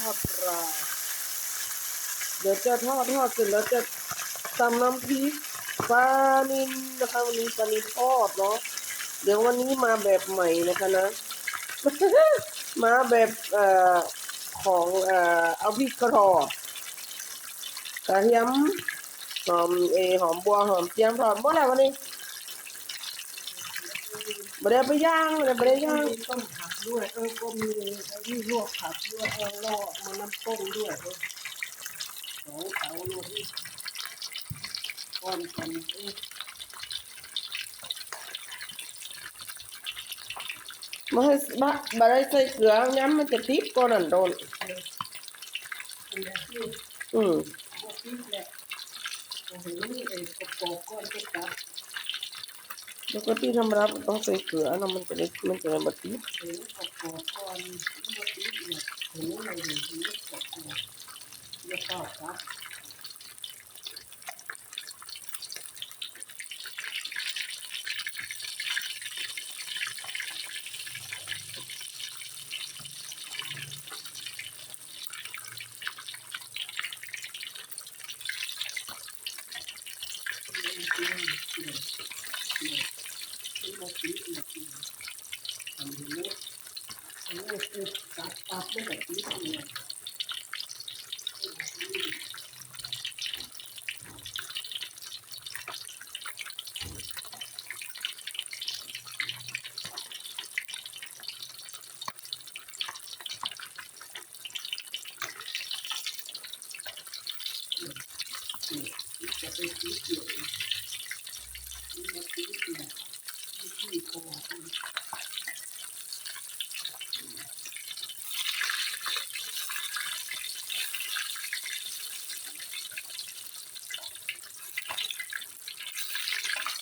ทอดปลาเดี๋ยวจะทอดทอดเสร็จแล้วจะตำน้ำพริกปลานินนะคะวันนี้ปลานินทอดเนาะเดี๋ยววันนี้มาแบบใหม่นะคะนะ มาแบบเอ่อของเอ่อเอาพริกกระทอกระเทียมหอมเอหอมบัวหอมเจียมทอดหมดแล้ววันนี้ไม่ได้ไปย่างไม่ได้ไปย่าง ด้วยเออก็มีไอ้นี่ลวกผักด้วยเออลอกมาน้ำต้มด้วยเออสองเตาลวกนี่ก้อนกันเออมาให้บะบะได้ใส่เกลือย้ำมันจะติดก่อนนั่นโดนอันนี้ที่อืมพวกนี้แหละโอ้โหไอ้กระปอกก้อนก็จับ แล้วก็ที่ธรรมดามันต้องใส่เกลือนะมันจะได้มันจะได้บะติดเห็นกระปอกก้อนก็ติดเนี่ ยเห็นอะไรอย่างนี้กระปอกแล้วก็จับ ที่เราตีเนี่ยอันนี้อันนี้คือตัดตัดไม่แบบนี้เนี่ย จะไปตีเกี่ยวมาตีเกี่ยว ที่คอ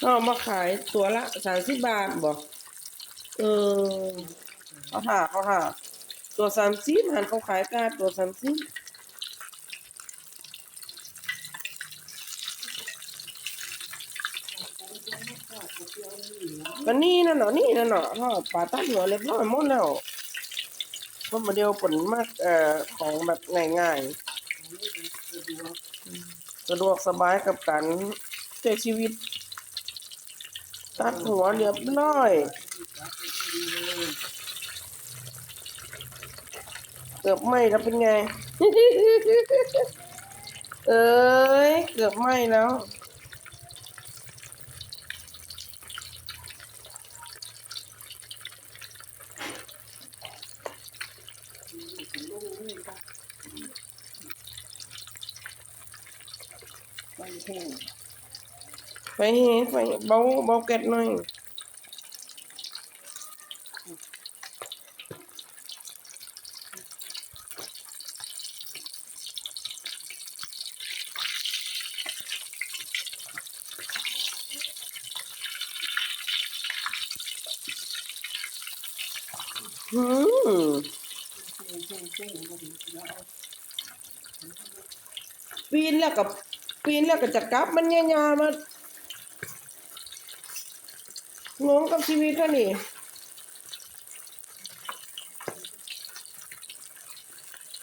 เอามาขายตัวละสามสิบบาทบอกเออเขาถ่าเขาถ่าตัวสามสิบหันเขาขายกาตัวสามสิบ ก็นี่นั่นเนาะนี่นั่นเนาะทอปลาตั้งหัวเรียบร้อยหมดแล้วก็มาเดียวผลมากเอ่อของแบบง่ายๆสะดวกสบายกับการใช้ชีวิต ตัดหัวเรียบร้อยเกือบไหมแล้วเป็นไง เอ้ยเกือบไหมแล้ว ไปแห้งไปเห็นไฟเบาเบาแก๊สหน่อยอืมแห้งแห้งแห้งก็ดีแล้วปีนแล้วกับ ปีนแล้วก็จะกลับมันยาวๆมางงกับชีวิตท่านี่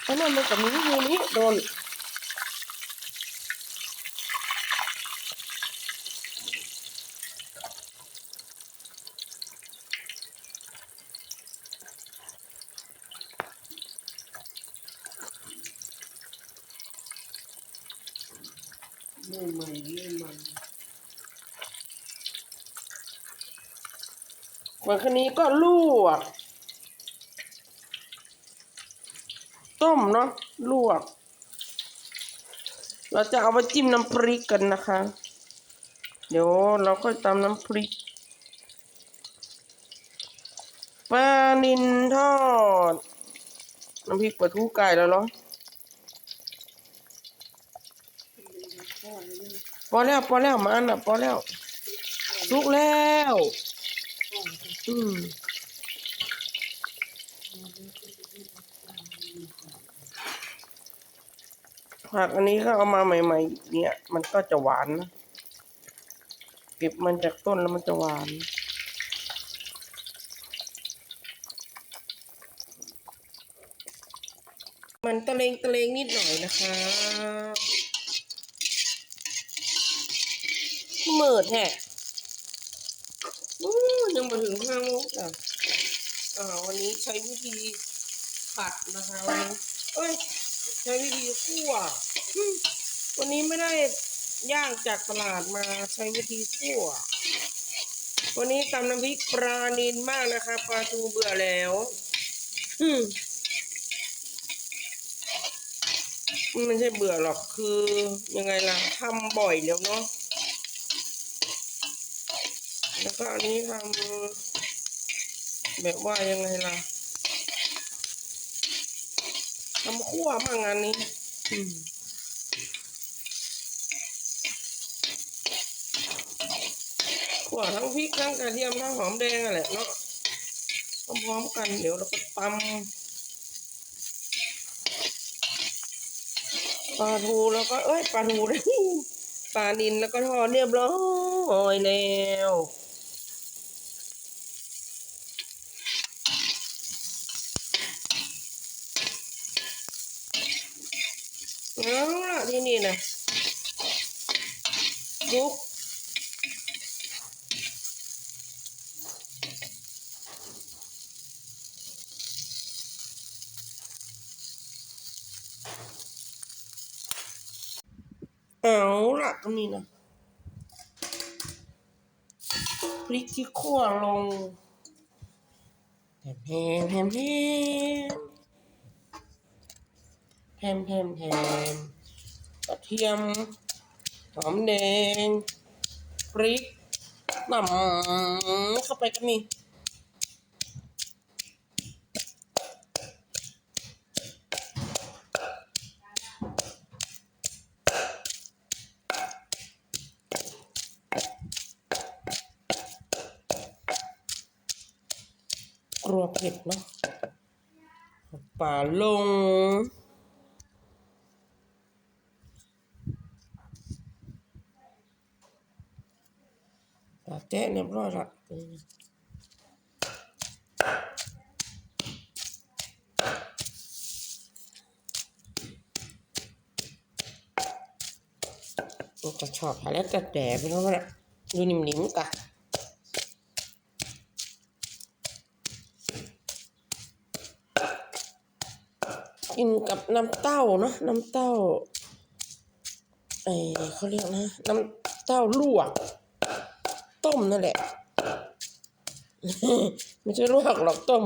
เพราะนั้นมันก็มีอยู่นี้โดน ไม่ใหม่ม่ใหม่วันคันนี้ก็ลวก ต้มเนาะลวก เราจะเอาไปจิ้มน้ำพริกกันนะคะ เดี๋ยวเราก็ตำน้ำพริกปลานินทอด น้ำพริกปลาทูไก่แล้วเหรอ พอแล้วพอแล้วมาอันน่ะพอแล้วสุกแล้ว อืมผักอันนี้ก็เอามาใหม่ ๆ เนี่ย มันก็จะหวานนะเก็บมันจากต้นแล้วมันจะหวานมันตะเลงตะเลงนิดหน่อยนะคะ เมิดแฮะอู้ยังมาถึงห้าโมงจ้ะอ่าวันนี้ใช้วิธีผัดนะคะวันนี้เอ้ยใช้วิธีคั่วอืมวันนี้ไม่ได้ย่างจากตลาดมาใช้วิธีคั่ววันนี้ตำน้ำพริกปลานินมากนะคะปลาทูเบื่อแล้วอืมไม่ใช่เบื่อหรอกคือยังไงล่ะทำบ่อยแล้วเนาะ แล้วก็อันนี้ทำแบบว่ายังไงล่ะทำคั่วมั่งอันนี้คั่วทั้งพริกทั้งกระเทียมทั้งหอมแดงอะแหละเนาะพร้อมๆกันเดี๋ยวเราก็ตำปลาทูแล้วก็เอ้ยปลาทูเลยปลานินแล้วก็ทอดเรียบร้อยแล้ว เอาล่ะที่นี่นะลุกเอาล่ะตรงนี้นะพริกที่คั่วลงแฮมแฮมแฮมแฮม แฮมแฮมกระเทียม หอมแดง พริกหน่ำเข้าไปก็มีกลัวเผ็ดเนาะป่าลง ปลาแจ๊ะเรียบร้อยละมันก็ชอบอะไรแต่แต่ไปแล้วนะดูนิ่มๆกะกินกับน้ำเต้าเนาะน้ำเต้าไอเขาเรียกนะ น้ำเต้าลวก ต้มนั่นแหละ ไม่ใช่ลวกหรอกต้ม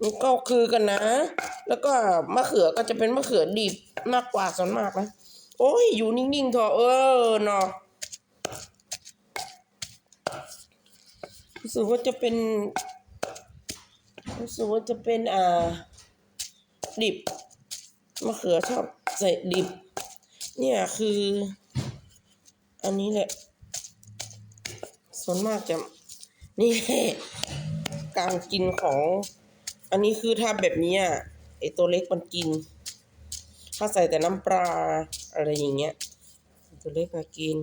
มันก็คือกันนะ แล้วก็มะเขือก็จะเป็นมะเขือดิบมากกว่าส่วนมากนะโอ้ยอยู่นิ่งๆเถอะเออเนาะรู้สึกว่าจะเป็นรู้สึกว่าจะเป็นอ่า ดิบมะเขือชอบใส่ดิบ เนี่ยคือ อันนี้แหละ ส่วนมากจะนี่การกินของ อันนี้คือถ้าแบบนี้อะไอตัวเล็กมันกิน ถ้าใส่แต่น้ำปลาอะไรอย่างเงี้ยตัวเล็กมากิน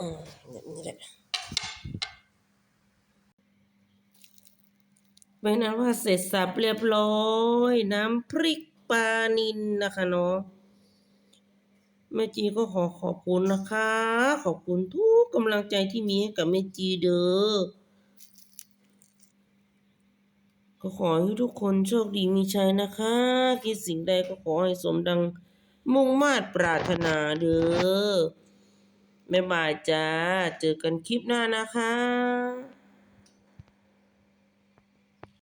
อืมแบบนี้แหละเป็นนั้นว่าเสร็จสับเรียบร้อย น้ำพริก ปลานินนะคะเนาะแม่จีก็ขอขอบคุณนะคะ ขอบคุณทุกกำลังใจที่มีให้กับแม่จีเด้อก็ขอให้ทุกคนโชคดีมีชัยนะคะ คิดสิ่งใดก็ขอให้สมดังมุ่งมาตรปรารถนาเด้อบ๊ายบายจ้า เจอกันคลิปหน้านะคะ